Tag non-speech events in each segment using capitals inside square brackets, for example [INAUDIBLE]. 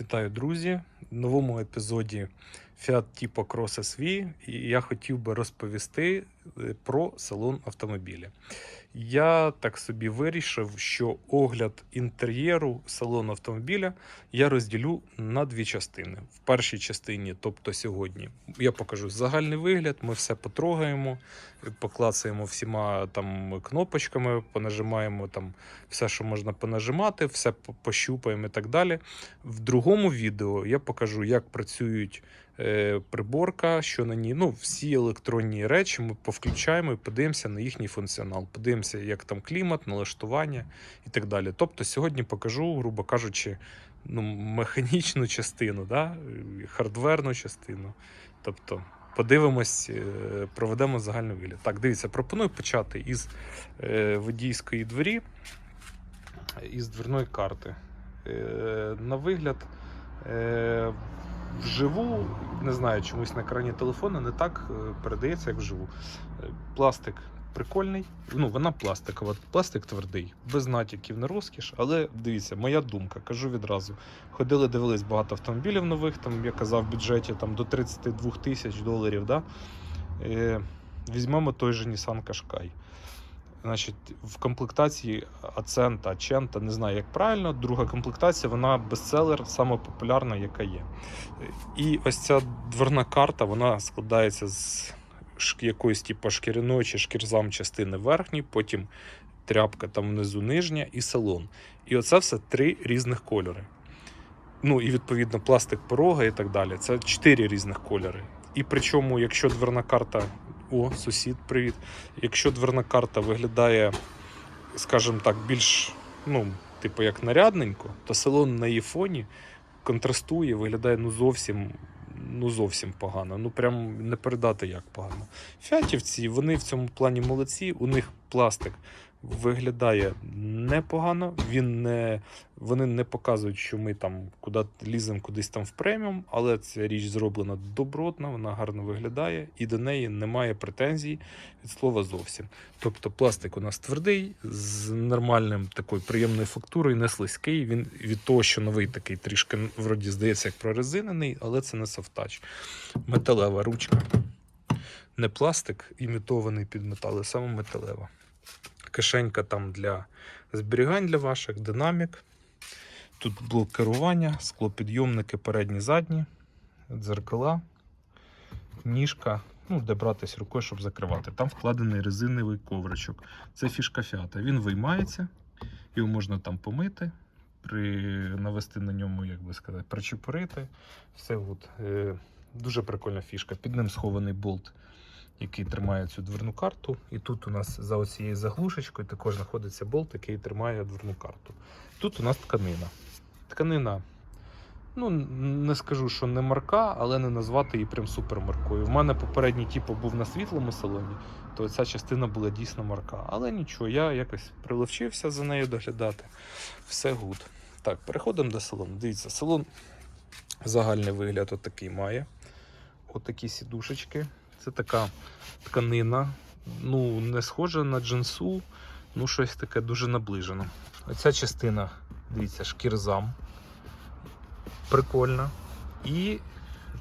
Вітаю, друзі! В новому епізоді Fiat Tipo Cross SV і я хотів би розповісти е, про салон автомобіля. Я так собі вирішив, що огляд інтер'єру салону автомобіля я розділю на дві частини. В першій частині, тобто сьогодні, я покажу загальний вигляд, ми все потрогаємо, поклацаємо всіма там кнопочками, понажимаємо там все, що можна понажимати, все пощупаємо і так далі. В другому відео я покажу, як працюють е, приборка, що на ній. Ну, всі електронні речі ми повключаємо і подивимося на їхній функціонал. Подивимося, як там клімат, налаштування і так далі. Тобто, сьогодні покажу, грубо кажучи, ну, механічну частину, да? е, хардверну частину. Тобто, подивимось, е, проведемо загальний вигляд. Так, дивіться, пропоную почати із е, водійської двері, із дверної карти. Е, на вигляд, е, вживу, не знаю, чомусь на екрані телефону не так е, передається, як вживу. Е, Пластик прикольний, ну вона пластикова, пластик твердий, без натяків на розкіш. Але дивіться, моя думка, кажу відразу. Ходили, дивились багато автомобілів нових, там я казав, в бюджеті там, до 32 тисяч доларів. Да? Е, візьмемо той же Nissan Qashqai. Значить, в комплектації Ацента, Ачента, не знаю, як правильно. Друга комплектація, вона бестселер, сама популярна, яка є. І ось ця дверна карта, вона складається з якоїсь типу шкіряної чи шкірзам частини верхньої, потім тряпка там внизу нижня і салон. І оце все три різних кольори. Ну і відповідно пластик порога і так далі. Це чотири різних кольори. І причому, якщо дверна карта. О, сусід, привіт. Якщо дверна карта виглядає, скажімо так, більш, ну, типу, як нарядненько, то салон на її фоні контрастує, виглядає ну зовсім, ну зовсім погано. Ну прям не передати як погано. Фіатівці, вони в цьому плані молодці, у них пластик виглядає непогано. Він не, вони не показують, що ми там куди ліземо кудись там в преміум, але ця річ зроблена добротно, вона гарно виглядає, і до неї немає претензій від слова зовсім. Тобто пластик у нас твердий, з нормальним такою приємною фактурою, не слизький. Він від того, що новий такий трішки вроді здається як прорезинений, але це не софтач. Металева ручка. Не пластик, імітований під метал, а саме металева. Кишенька там для зберігань для ваших, динамік. Тут блок керування, склопідйомники передні, задні, дзеркала, ніжка, ну, де братись рукою, щоб закривати. Там вкладений резиновий ковричок. Це фішка фіата. Він виймається, його можна там помити, при... навести на ньому, як би сказати, причепурити. Все от. Е, дуже прикольна фішка. Під ним схований болт, який тримає цю дверну карту. І тут у нас за оцією заглушечкою також знаходиться болт, який тримає дверну карту. Тут у нас тканина. Тканина, ну не скажу, що не марка, але не назвати її прям супермаркою. В мене попередній типу був на світлому салоні, то ця частина була дійсно марка. Але нічого, я якось приловчився за нею доглядати. Все гуд. Так, переходимо до салону. Дивіться, салон загальний вигляд отакий має. Отакі сідушечки. Це така тканина. Ну, не схожа на джинсу, ну щось таке дуже наближено. Оця частина, дивіться, шкірзам. Прикольна. І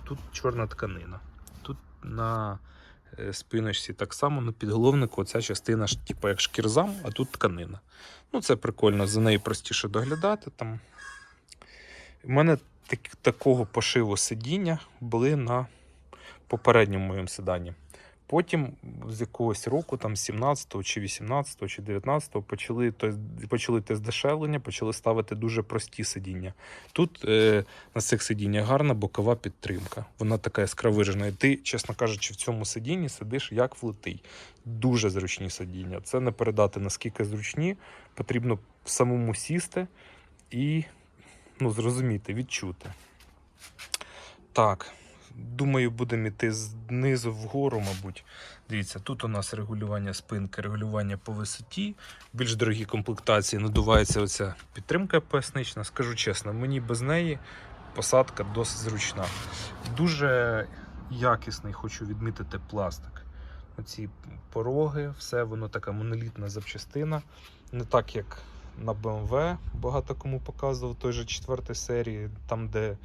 тут чорна тканина. Тут на е, спиночці так само на підголовнику оця частина типу, як шкірзам, а тут тканина. Ну, це прикольно, за нею простіше доглядати. Там. У мене так, такого пошиву сидіння були на попередньому моєму седані. Потім з якогось року, там 17-го чи 18-го чи 19-го, почали, почали те здешевлення, почали ставити дуже прості сидіння. Тут е, на цих сидіннях гарна бокова підтримка. Вона така яскравижена. І ти, чесно кажучи, в цьому сидінні сидиш як влитий. Дуже зручні сидіння. Це не передати наскільки зручні. Потрібно самому сісти і ну, зрозуміти, відчути. Так. Думаю, будемо йти знизу вгору, мабуть. Дивіться, тут у нас регулювання спинки, регулювання по висоті. Більш дорогі комплектації надувається оця підтримка пояснична. Скажу чесно, мені без неї посадка досить зручна. Дуже якісний, хочу відмітити, пластик. Оці пороги, все воно така монолітна запчастина. Не так, як на BMW, багато кому показував той же четвертої серії, там, де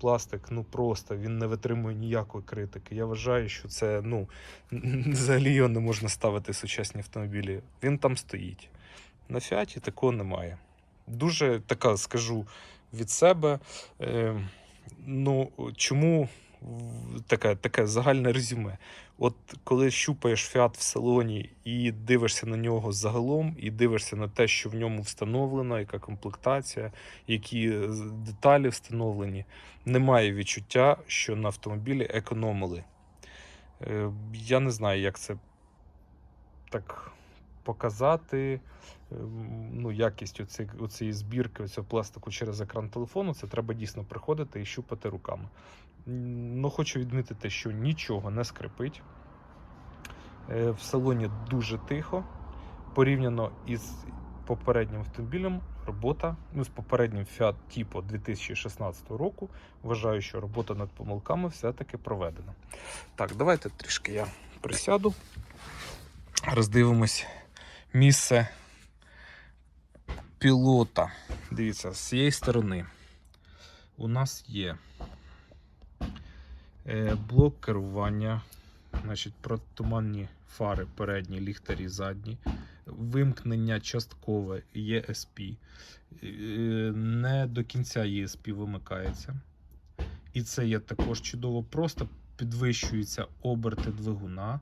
пластик, ну просто він не витримує ніякої критики. Я вважаю, що це ну, [LAUGHS] взагалі його не можна ставити сучасні автомобілі. Він там стоїть. На фіаті такого немає. Дуже така, скажу від себе. Е, ну, чому таке, таке загальне резюме? От коли щупаєш фіат в салоні і дивишся на нього загалом, і дивишся на те, що в ньому встановлено, яка комплектація, які е, деталі встановлені, немає відчуття, що на автомобілі економили. Е, Я не знаю, як це так показати. Ем, Ну, якість оці, оцієї збірки, оцього пластику через екран телефону, це треба дійсно приходити і щупати руками. Ну, хочу відмітити, що нічого не скрипить. Е, В салоні дуже тихо. Порівняно із попереднім автомобілем, робота, ну, з попереднім Fiat Tipo 2016 року, вважаю, що робота над помилками все-таки проведена. Так, давайте трішки я присяду. Роздивимось місце пілота. Дивіться, з цієї сторони у нас є блок керування, значить, протуманні фари передні, ліхтарі задні, вимкнення часткове ESP. Е, Не до кінця ESP вимикається. І це є також чудово. Просто підвищуються оберти двигуна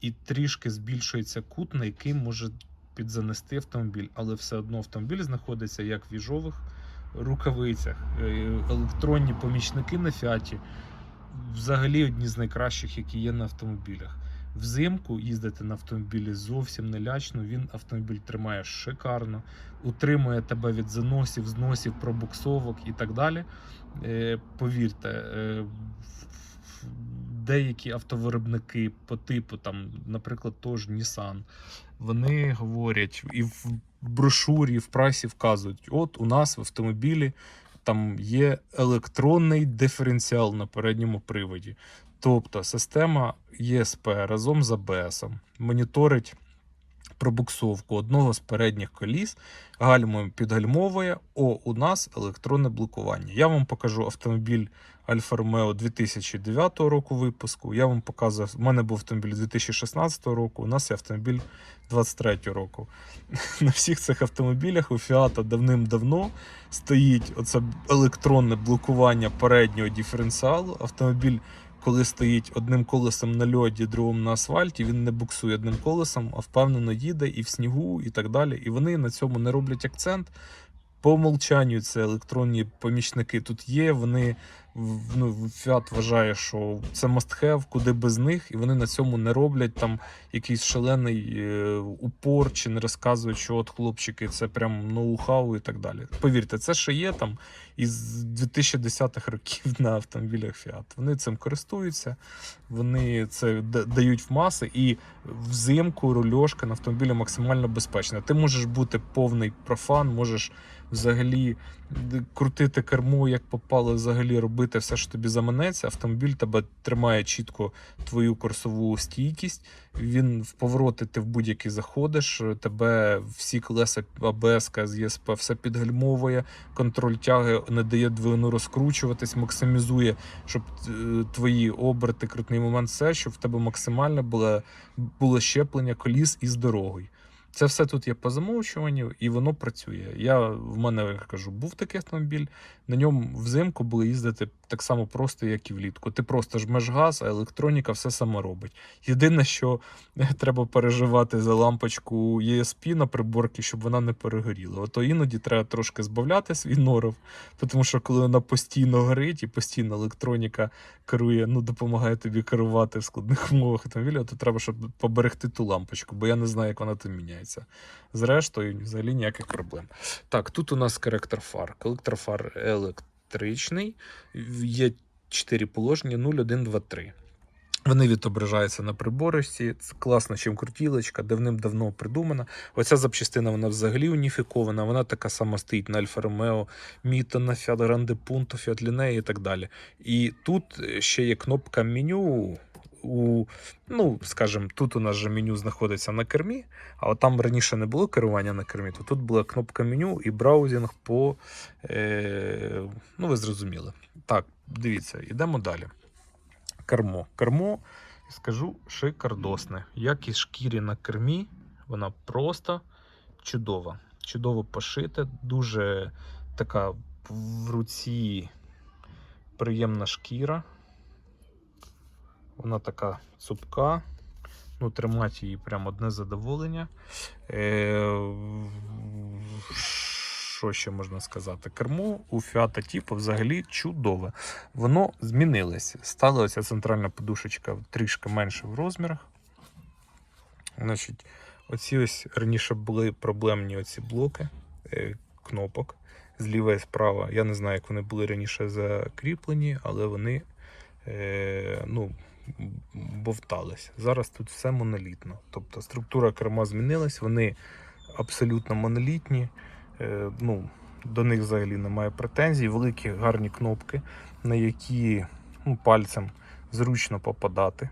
і трішки збільшується кут, на який може підзанести автомобіль, але все одно автомобіль знаходиться як в їжових рукавицях. Е, Електронні помічники на фіаті взагалі одні з найкращих, які є на автомобілях. Взимку їздити на автомобілі зовсім не лячно. Він автомобіль тримає шикарно, утримує тебе від заносів, зносів, пробуксовок і так далі. Е, Повірте, е, деякі автовиробники по типу, там, наприклад, тож Nissan, вони говорять і в брошурі, і в прайсі вказують: от у нас в автомобілі там є електронний диференціал на передньому приводі. Тобто система ЄСП разом з АБС моніторить пробуксовку одного з передніх коліс, гальмою підгальмовує. О, у нас електронне блокування. Я вам покажу автомобіль Альфа Ромео 2009 року випуску. Я вам показував, у мене був автомобіль 2016 року, у нас є автомобіль 23 року. [LAUGHS] На всіх цих автомобілях у Фіата давним-давно стоїть оце електронне блокування переднього диференціалу. Автомобіль, коли стоїть одним колесом на льоді, другим на асфальті, він не буксує одним колесом, а впевнено їде і в снігу, і так далі. І вони на цьому не роблять акцент. По умолчанню це електронні помічники тут є. Вони ну, Fiat вважає, що це must have, куди без них, і вони на цьому не роблять там якийсь шалений е, упор, чи не розказують, що от хлопчики, це прям ноу-хау і так далі. Повірте, це ще є там із 2010-х років на автомобілях Fiat. Вони цим користуються, вони це дають в маси, і взимку рульошка на автомобілі максимально безпечна. Ти можеш бути повний профан, можеш взагалі крутити кермо, як попало, взагалі робити все, що тобі заманеться. Автомобіль тебе тримає чітко твою курсову стійкість. Він в повороти ти в будь-які заходиш, тебе всі колеса АБС, ЄСП все підгальмовує, контроль тяги не дає двигуну розкручуватись, максимізує, щоб е, твої оберти, крутний момент, все, щоб в тебе максимально було, було щеплення коліс із дорогою. Це все тут є по замовчуванню, і воно працює. Я в мене я кажу, був такий автомобіль. На ньому взимку були їздити так само просто, як і влітку. Ти просто жмеш газ, а електроніка все сама робить. Єдине, що треба переживати за лампочку ESP на приборці, щоб вона не перегоріла. Ото іноді треба трошки збавляти свій норов, тому що коли вона постійно горить і постійно електроніка керує, ну допомагає тобі керувати в складних умовах автомобіля, то треба, щоб поберегти ту лампочку, бо я не знаю, як вона там міняється. Зрештою, взагалі ніяких проблем. Так, тут у нас коректор фар. Коректор фар електричний. Є 4 положення 0, 1, 2, 3. Вони відображаються на приборочці. Це класна чим крутілочка, давним-давно придумана. Оця запчастина вона взагалі уніфікована. Вона така сама стоїть на Альфа Ромео, Міто, на Фіат Гранде Пунто, Фіат Linea і так далі. І тут ще є кнопка меню. У, ну, скажімо, тут у нас же меню знаходиться на кермі, а от там раніше не було керування на кермі, то тут була кнопка меню і браузінг по. Е, ну, ви зрозуміли. Так, дивіться, йдемо далі. Кермо. Кермо, скажу, шикардосне. Як і шкірі на кермі, вона просто чудова. Чудово пошита, дуже така в руці приємна шкіра. Вона така цупка. Ну, тримати її прям одне задоволення. Е, що ще можна сказати? Кермо у Fiat Tipo взагалі чудове. Воно змінилось. Стала оця центральна подушечка трішки менше в розмірах. Значить, оці ось раніше були проблемні оці блоки е, кнопок зліва і справа. Я не знаю, як вони були раніше закріплені, але вони е, ну, бовтались. Зараз тут все монолітно. Тобто структура керма змінилась, вони абсолютно монолітні. Е, ну, до них взагалі немає претензій. Великі гарні кнопки, на які ну, пальцем зручно попадати.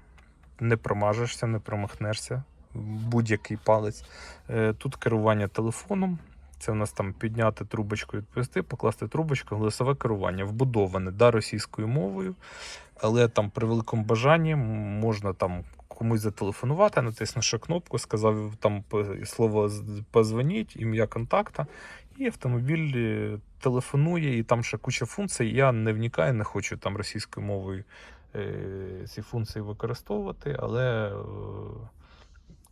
Не промажешся, не промахнешся. Будь-який палець. Е, Тут керування телефоном. Це у нас там підняти трубочку, відповісти, покласти трубочку, голосове керування, вбудоване да, російською мовою, але там при великому бажанні можна там комусь зателефонувати, натиснувши кнопку, сказав там слово позвоніть, ім'я контакта, і автомобіль е, телефонує, і там ще куча функцій. Я не вникаю, не хочу там російською мовою е, ці функції використовувати, але.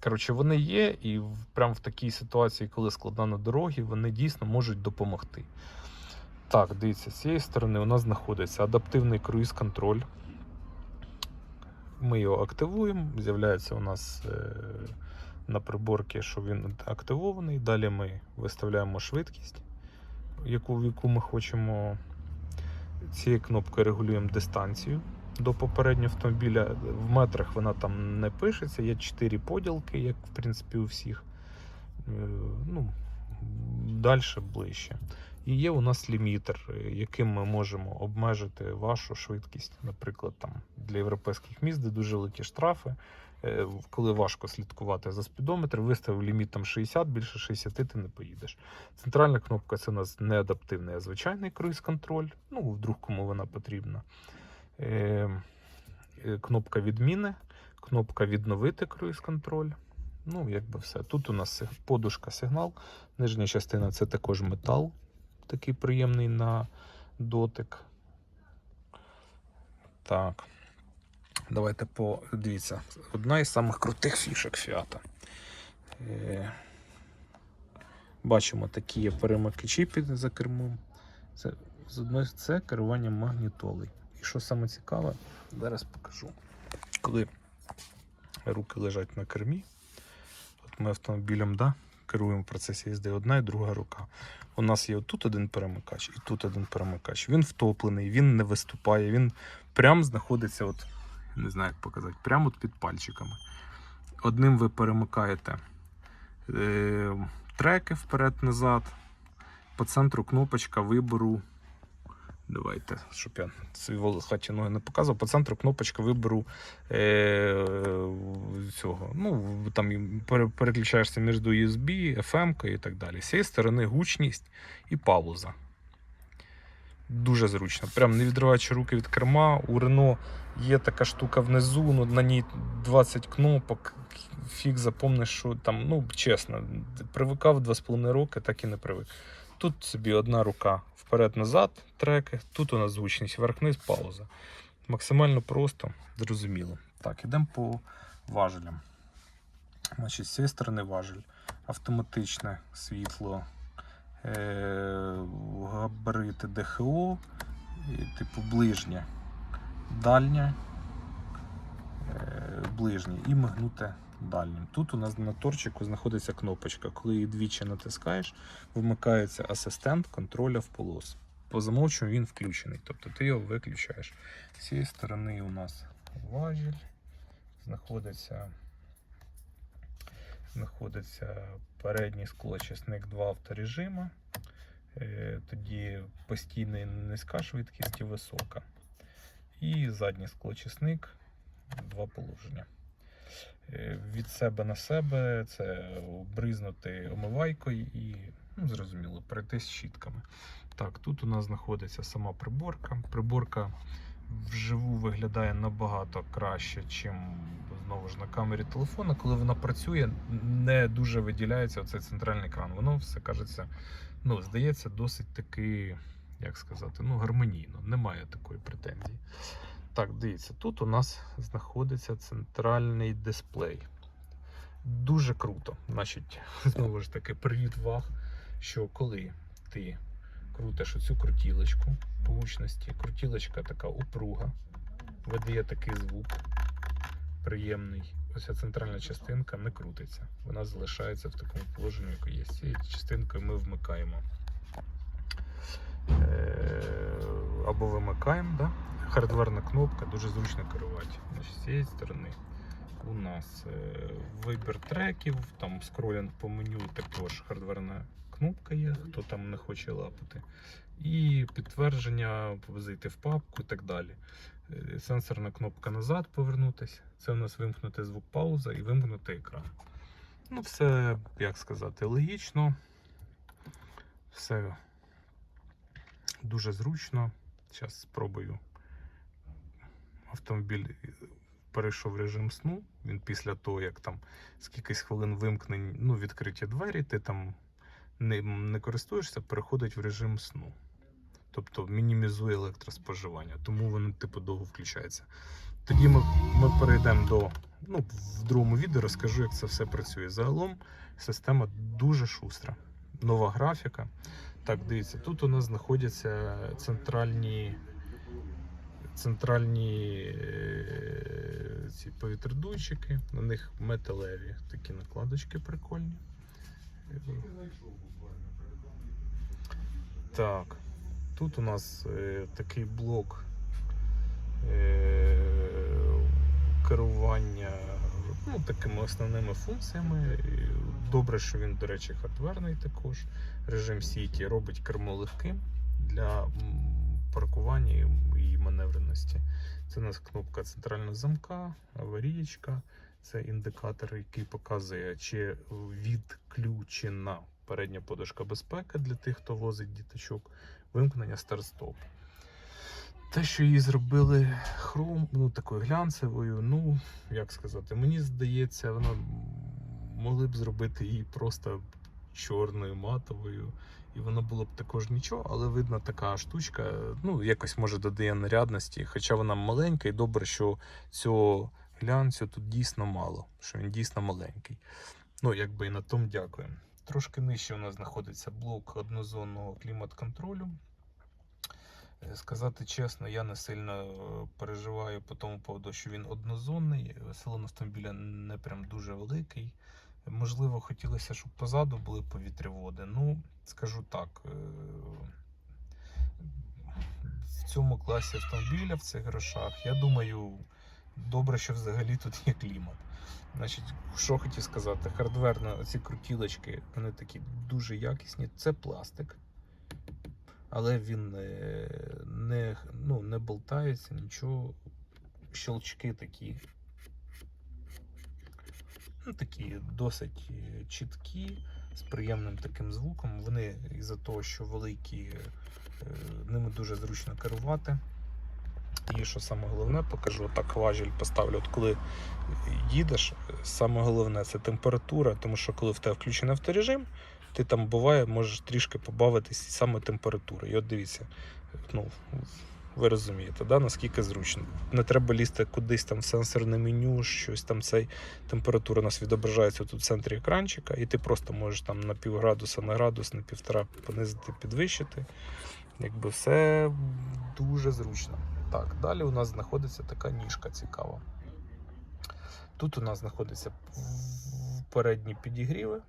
Коротше, вони є, і прямо в такій ситуації, коли складна на дорогі, вони дійсно можуть допомогти. Так, дивіться, з цієї сторони у нас знаходиться адаптивний круїз-контроль. Ми його активуємо. З'являється у нас е, на приборці, що він активований. Далі ми виставляємо швидкість, яку, яку ми хочемо. Цією кнопкою регулюємо дистанцію до попереднього автомобіля. В метрах вона там не пишеться, є 4 поділки, як в принципі у всіх. Е, Ну, далі ближче. І є у нас лімітер, е, яким ми можемо обмежити вашу швидкість. Наприклад, там для європейських міст, де дуже великі штрафи, е, коли важко слідкувати за спідометр, виставив ліміт там 60, більше 60 ти не поїдеш. Центральна кнопка це у нас не адаптивний, а звичайний круїз-контроль. Ну, вдруг кому вона потрібна. Е, е, кнопка відміни, кнопка відновити круїз-контроль. Ну, якби все. Тут у нас подушка сигнал. Нижня частина це також метал, такий приємний на дотик. Так. Давайте по. Дивіться, одна із самих крутих фішок Фіата. Е, бачимо, такі є перемикачі під за кермом. Це, з одної це керування магнітолою. І що саме цікаве, зараз покажу. Коли руки лежать на кермі, от ми автомобілем да, керуємо в процесі їзди одна і друга рука. У нас є тут один перемикач і тут один перемикач. Він втоплений, він не виступає, він прям знаходиться, от, не знаю, як показати, прямо от під пальчиками. Одним ви перемикаєте е, треки вперед-назад. По центру кнопочка вибору. Давайте, щоб я свої волохаті ноги не показував. По центру кнопочка вибору е, цього. Ну, там переключаєшся між USB, FM і так далі. З цієї сторони гучність і пауза. Дуже зручно. Прям не відриваючи руки від керма. У Renault є така штука внизу, ну, на ній 20 кнопок. Фіг запомниш, що там, ну, чесно, привикав 2,5 роки, так і не привик. Тут собі одна рука вперед-назад, треки, тут у нас звучність вверх-вниз, пауза. Максимально просто, зрозуміло. Так, ідемо по важелям. Значить, з цієї сторони важель. Автоматичне світло, е- габарити ДХО, типу ближнє, дальнє, е- ближнє і мигнуте дальнім. Тут у нас на торчику знаходиться кнопочка. Коли її двічі натискаєш, вмикається асистент контроля в полос. По замовченню він включений, тобто ти його виключаєш. З цієї сторони у нас важіль, знаходиться, знаходиться передній склочисник 2 авторежима. Е, Тоді постійна низька швидкість і висока. І задній склочисник два положення. Е, Від себе на себе це бризнути омивайкою і, ну, зрозуміло, пройти з щітками. Так, тут у нас знаходиться сама приборка. Приборка вживу виглядає набагато краще, ніж знову ж на камері телефона. Коли вона працює, не дуже виділяється оцей центральний екран. Воно все кажеться, ну, здається, досить таки, як сказати, ну, гармонійно. Немає такої претензії. Так, дивіться, тут у нас знаходиться центральний дисплей. Дуже круто. Значить, [LAUGHS] знову ж таки, привіт ваг, що коли ти крутиш оцю крутілочку по гучності, крутілочка така упруга, видає такий звук приємний. Ось ця центральна частинка не крутиться. Вона залишається в такому положенні, яке є. Цією частинкою ми вмикаємо. Е, Або вимикаємо, да? Хардверна кнопка, дуже зручно керувати. З цієї сторони у нас е, вибір треків, там скролінг по меню, також хардверна кнопка є, хто там не хоче лапати. І підтвердження, зайти в папку і так далі. Е, Сенсорна кнопка назад повернутися. Це у нас вимкнути звук пауза і вимкнути екран. Ну, все, як сказати, логічно. Все дуже зручно. Зараз спробую. Автомобіль перейшов в режим сну. Він після того, як там скількись хвилин вимкнень, ну, відкриті двері, ти там ним не користуєшся, переходить в режим сну. Тобто мінімізує електроспоживання, тому воно типу довго включається. Тоді ми, ми перейдемо до. Ну, в другому відео розкажу, як це все працює. Загалом система дуже шустра. Нова графіка. Так, дивіться, тут у нас знаходяться центральні центральні е, ці повітродуйчики, на них металеві такі накладочки прикольні. Так, тут у нас е, такий блок е, керування ну, такими основними функціями. Добре, що він, до речі, хардверний також. Режим City робить кермо легким для паркування маневреності. Це у нас кнопка центрального замка, аварієчка. Це індикатор, який показує, чи відключена передня подушка безпеки для тих, хто возить діточок, вимкнення старт-стоп. Те, що її зробили хром, ну такою глянцевою, ну як сказати, мені здається, вона могли б зробити її просто чорною матовою, і воно було б також нічого, але видно, така штучка, ну якось може додає нарядності, хоча вона маленька, і добре, що цього глянцю тут дійсно мало, що він дійсно маленький. Ну, якби і на тому дякую. Трошки нижче у нас знаходиться блок однозонного клімат-контролю. Е, Сказати чесно, я не сильно е, переживаю по тому поводу, що він однозонний. Салон автомобіля не прям дуже великий. Можливо, хотілося, щоб позаду були повітряводи. Ну, скажу так. е, В цьому класі автомобіля, в цих грошах, я думаю, добре, що взагалі тут є клімат. Значить, що хотів сказати, хардверно, оці крутілочки, вони такі дуже якісні. Це пластик але він е, не, ну, не болтається, нічого. Щелчки такі. Ну, такі досить е, чіткі, з приємним таким звуком. Вони із-за того, що великі, е, ними дуже зручно керувати. І що саме головне, покажу так важіль поставлю. От коли їдеш, саме головне це температура, тому що коли в тебе включений авторежим, ти там буває, можеш трішки побавитись саме температури. І от дивіться, ну, ви розумієте, да, наскільки зручно. Не треба лізти кудись там в сенсорне меню, щось там цей температура у нас відображається тут в центрі екранчика, і ти просто можеш там на пів градуса, на градус, на півтора понизити, підвищити. Якби все дуже зручно. Так, далі у нас знаходиться така ніжка цікава. Тут у нас знаходиться передні підігріви,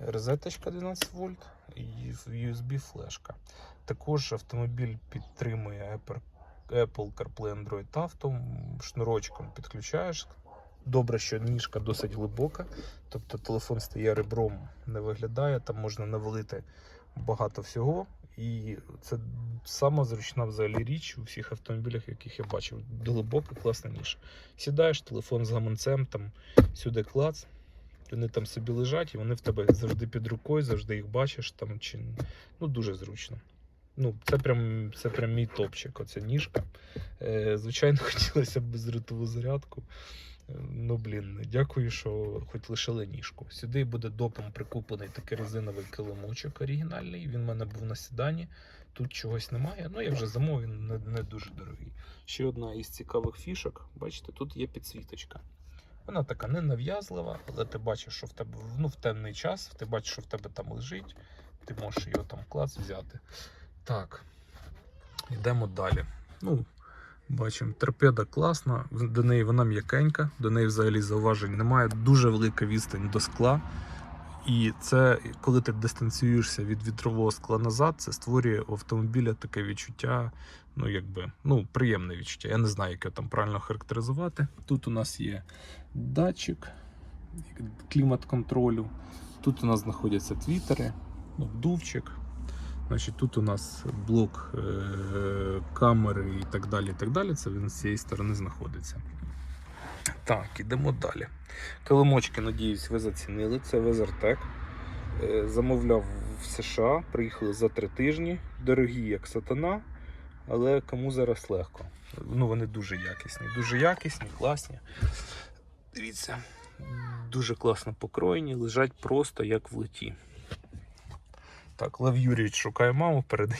розеточка 12 вольт і USB флешка. Також автомобіль підтримує Apple Apple CarPlay Android Auto, шнурочком підключаєш. Добре, що ніжка досить глибока, тобто телефон стає ребром, не виглядає, там можна навалити багато всього І це сама зручна взагалі річ у всіх автомобілях, яких я бачив. Глибока, класна ніша. Сідаєш, телефон з гаманцем, там сюди клац. Вони там собі лежать, і вони в тебе завжди під рукою, завжди їх бачиш там чи ну дуже зручно. Ну, це прям, це прям мій топчик, оця ніжка. Е, звичайно, [LAUGHS] хотілося б бездротову зарядку. Е, Ну, блін, дякую, що хоч лишили ніжку. Сюди буде допом прикуплений такий резиновий килимочок оригінальний. Він в мене був на сідані. Тут чогось немає. Ну, я вже замовив, він не, не дуже дорогий. Ще одна із цікавих фішок. Бачите, тут є підсвіточка. Вона така не нав'язлива, але ти бачиш, що в тебе ну, в темний час, ти бачиш, що в тебе там лежить, ти можеш його там клац взяти. Так, йдемо далі. Ну, бачимо, торпеда класна, до неї вона м'якенька, до неї взагалі зауважень немає. Дуже велика відстань до скла. І це, коли ти дистанціюєшся від вітрового скла назад, це створює у автомобіля таке відчуття, ну якби, ну, приємне відчуття. Я не знаю, як його там правильно характеризувати. Тут у нас є датчик клімат-контролю. Тут у нас знаходяться твітери, обдувчик. Значить, тут у нас блок е- камери і так далі. і так далі. Це він з цієї сторони знаходиться. Так, ідемо далі. Килимочки, надіюсь, ви зацінили. Це Везертек. Е, Замовляв в США, приїхали за три тижні. Дорогі, як сатана, але кому зараз легко. Ну, вони дуже якісні. Дуже якісні, класні. Дивіться, дуже класно покроєні, лежать просто як в леті. Так, Лев Юрійович шукає маму, передає